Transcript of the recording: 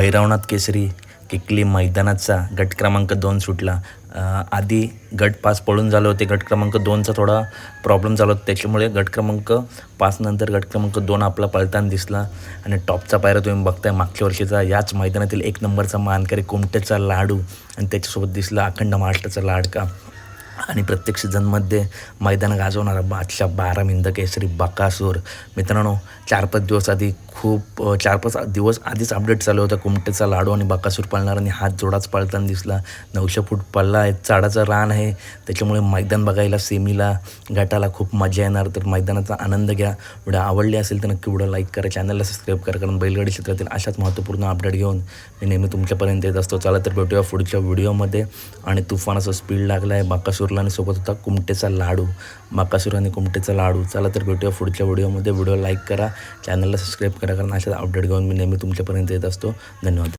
भैरवनाथ केसरी किकली मैदानाचा गट क्रमांक दोन सुटला. आधी गट पाच पळून झाले होते. गट क्रमांक दोनचा थोडा प्रॉब्लेम झाला होता. त्याच्यामुळे गट क्रमांक पाच नंतर गट क्रमांक दोन आपला पळताना दिसला. आणि टॉपचा पायरा तुम्ही बघताय मागच्या वर्षीचा. याच मैदानातील एक नंबरचा मानकरी कुमटेचा लाडू आणि त्याच्यासोबत दिसला अखंड महाराष्ट्राचा लाडका. आणि प्रत्येक सीझनमध्ये मैदान गाजवणारा बादशाह बारा मिंद केसरी बकासूर. मित्रांनो चार पाच दिवस आधी खूप चार पाच दिवस आधीच अपडेट चालू होता. कुमटेचा लाडू आणि बाकासूर पाळणाराने हात जोडाच पाळताना दिसला. नऊशे फूट पल्ला आहे चाडाचं रान आहे. त्याच्यामुळे मैदान बघायला सेमीला गटाला खूप मजा येणार. तर मैदानाचा आनंद घ्या. व्हिडिओ आवडली असेल तर नक्की व्हिडिओ लाईक करा चॅनलला सबस्क्राईब करा कारण बैलगाडी क्षेत्रातील अशाच महत्त्वपूर्ण अपडेट घेऊन मी नेहमी तुमच्यापर्यंत येत असतो. चला तर भेटूया पुढच्या व्हिडिओमध्ये. आणि तुफानाचा स्पीड लागला आहे बाकासूरला आणि सोबत होता कुमटेचा लाडू. बाकासूर आणि कुमटेचा लाडू. चला तर भेटूया पुढच्या व्हिडिओमध्ये. व्हिडिओ लाईक करा चॅनलला सबस्क्राईब करा कारण अशाच अपडेट घेऊन मी नेहमी तुमच्यापर्यंत येत असतो. धन्यवाद.